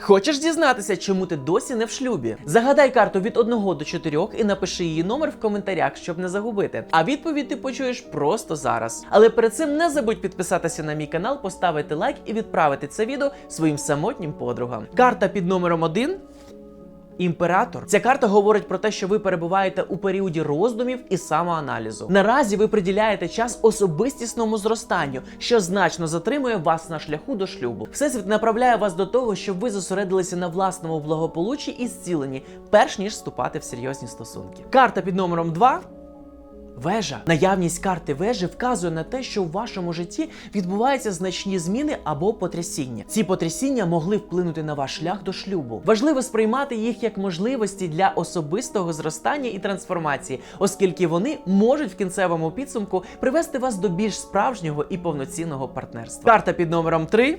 Хочеш дізнатися, чому ти досі не в шлюбі? Загадай карту від 1 до 4 і напиши її номер в коментарях, щоб не загубити. А відповідь ти почуєш просто зараз. Але перед цим не забудь підписатися на мій канал, поставити лайк і відправити це відео своїм самотнім подругам. Карта під номером 1 Імператор. Ця карта говорить про те, що ви перебуваєте у періоді роздумів і самоаналізу. Наразі ви приділяєте час особистісному зростанню, що значно затримує вас на шляху до шлюбу. Всесвіт направляє вас до того, щоб ви зосередилися на власному благополуччі і зціленні, перш ніж вступати в серйозні стосунки. Карта під номером 2 Вежа. Наявність карти вежі вказує на те, що в вашому житті відбуваються значні зміни або потрясіння. Ці потрясіння могли вплинути на ваш шлях до шлюбу. Важливо сприймати їх як можливості для особистого зростання і трансформації, оскільки вони можуть в кінцевому підсумку привести вас до більш справжнього і повноцінного партнерства. Карта під номером 3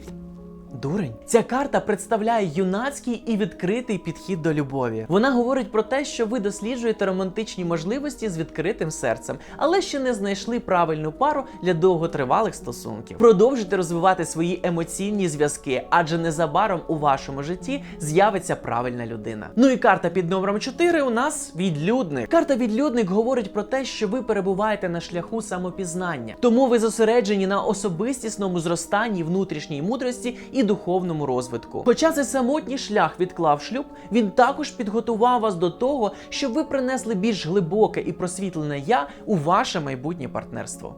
Дурень. Ця карта представляє юнацький і відкритий підхід до любові. Вона говорить про те, що ви досліджуєте романтичні можливості з відкритим серцем, але ще не знайшли правильну пару для довготривалих стосунків. Продовжуйте розвивати свої емоційні зв'язки, адже незабаром у вашому житті з'явиться правильна людина. Ну і карта під номером 4 у нас відлюдник. Карта відлюдник говорить про те, що ви перебуваєте на шляху самопізнання, тому ви зосереджені на особистісному зростанні внутрішній мудрості духовному розвитку. Хоча цей самотній шлях відклав шлюб, він також підготував вас до того, щоб ви принесли більш глибоке і просвітлене я у ваше майбутнє партнерство.